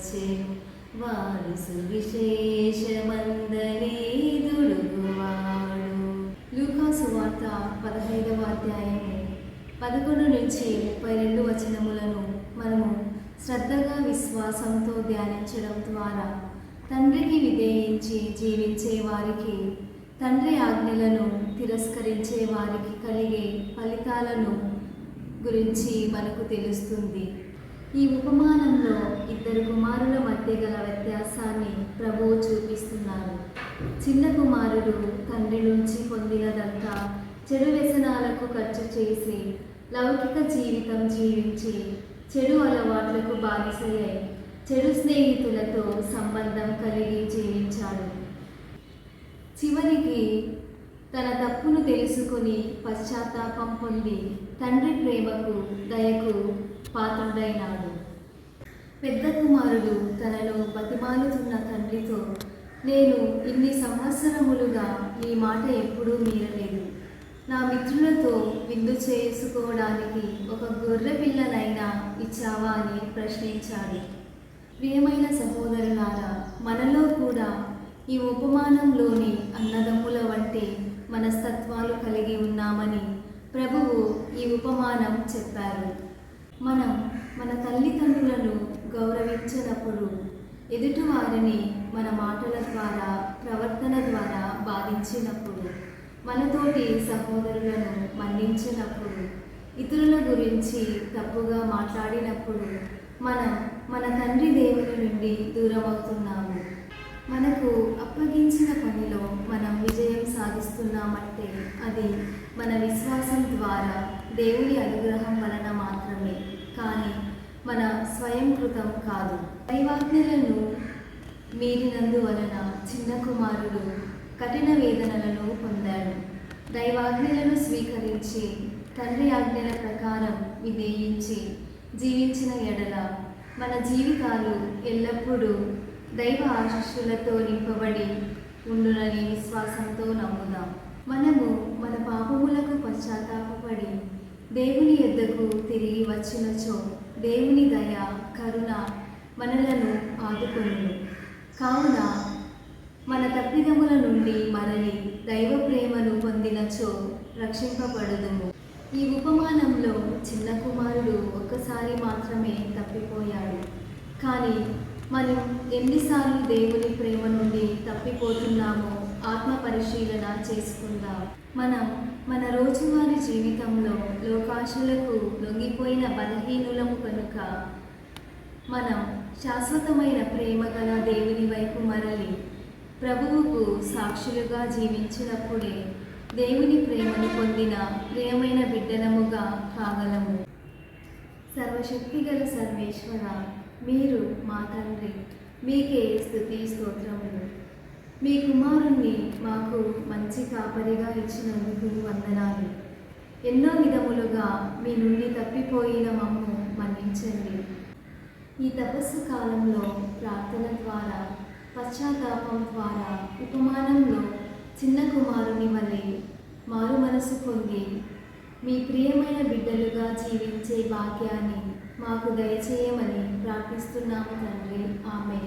వచ్చెను వారు సువిశేషమందనే దొడుగువాడు లూకాసు వార్త పదహైదవ అధ్యాయము. పదకొండు నుంచి ముప్పై రెండు వచనములను మనము శ్రద్ధగా విశ్వాసంతో ధ్యానించడం ద్వారా తండ్రికి విధేయించి జీవించే వారికి తండ్రి ఆజ్ఞలను తిరస్కరించే వారికి కలిగే ఫలితాలను గురించి మనకు తెలుస్తుంది. ఈ ఉపమానంలో ఇద్దరు కుమారుల మధ్య గల వ్యత్యాసాన్ని ప్రభువు చూపిస్తున్నారు చిన్న కుమారుడు తండ్రి నుంచి పొందినదంతా చెడు వ్యసనాలకు ఖర్చు చేసి లౌకిక జీవితం జీవించి చెడు అలవాట్లకు బానిసయ్యాయి చెడు స్నేహితులతో సంబంధం కలిగి జీవించాడు. చివరికి తన తప్పును తెలుసుకుని పశ్చాత్తాపం పొంది తండ్రి ప్రేమకు దయకు పాత్రుడైనాడు. పెద్ద కుమారుడు తనను బతిమాలుతున్న తండ్రితో నేను ఇన్ని సంవత్సరములుగా ఈ మాట ఎప్పుడూ మీరలేదు నా మిత్రులతో విందు చేసుకోవడానికి ఒక గొర్రె పిల్లనైనా ఇచ్చావా? అని ప్రశ్నించాడు. ప్రియమైన సహోదరులారా మనలో కూడా ఈ ఉపమానంలోని అన్నదమ్ముల వంటి మనస్తత్వాలు కలిగి ఉన్నామని ప్రభువు ఈ ఉపమానం చెప్పారు. మనం మన తల్లిదండ్రులను గౌరవించినప్పుడు ఎదుటివారిని మన మాటల ద్వారా ప్రవర్తన ద్వారా బాధించినప్పుడు మనతోటి సహోదరులను మన్నించినప్పుడు ఇతరుల గురించి తప్పుగా మాట్లాడినప్పుడు మనం మన తండ్రి దేవుని నుండి దూరమవుతున్నాము. మనకు అప్పగించిన పనిలో మనం విజయం సాధిస్తున్నామంటే అది మన విశ్వాసం ద్వారా దేవుని అనుగ్రహం వలన మాత్రమే. కానీ మన స్వయం కృతం కాదు. దైవాజ్ఞలను మీరినందువలన చిన్న కుమారుడు కఠిన వేదనలను పొందాడు. దైవాజ్ఞలను స్వీకరించి తండ్రి ఆజ్ఞల ప్రకారం విధేయించి జీవించిన ఎడల మన జీవితాలు ఎల్లప్పుడూ దైవ ఆశీస్సులతో నింపబడి ఉండునని విశ్వాసంతో నమ్ముదాం. మనము మన పాపములకు పశ్చాత్తాపపడి దేవుని యొద్దకు తిరిగి వచ్చినచో దేవుని దయ కరుణ మనలను ఆదుకొను కావున మన తప్పిదముల నుండి మరలి దైవ ప్రేమను పొందినచో రక్షింపబడదుము. ఈ ఉపమానంలో చిన్న కుమారుడు ఒక్కసారి మాత్రమే తప్పిపోయాడు. కానీ మనం ఎన్నిసార్లు దేవుని ప్రేమ నుండి తప్పిపోతున్నామో ఆత్మ పరిశీలన చేసుకుందాం. మనం మన రోజువారీ జీవితంలో లోకాశులకు లొంగిపోయిన బలహీనులము కనుక మనం శాశ్వతమైన ప్రేమ గల దేవుని వైపు మరలి ప్రభువుకు సాక్షులుగా జీవించినప్పుడే దేవుని ప్రేమను పొందిన ప్రియమైన బిడ్డలముగా కాగలము. సర్వశక్తిగల సర్వేశ్వర మీరు మా తండ్రి మీకే స్థుతి స్తోత్రములు. మీ కుమారుణ్ణి మాకు మంచి కాపరిగా ఇచ్చినందుకు వందనాలు. ఎన్నో విధములుగా మీ నుండి తప్పిపోయిన మమ్ము మన్నించండి. ఈ తపస్సు కాలంలో ప్రార్థన ద్వారా పశ్చాత్తాపం ద్వారా ఉపమానంలో చిన్న కుమారుని వలె మారు మనసు పొంది మీ ప్రియమైన బిడ్డలుగా జీవించే భాగ్యాన్ని మాకు దయచేయమని ప్రార్థిస్తున్నాము తండ్రి. ఆమె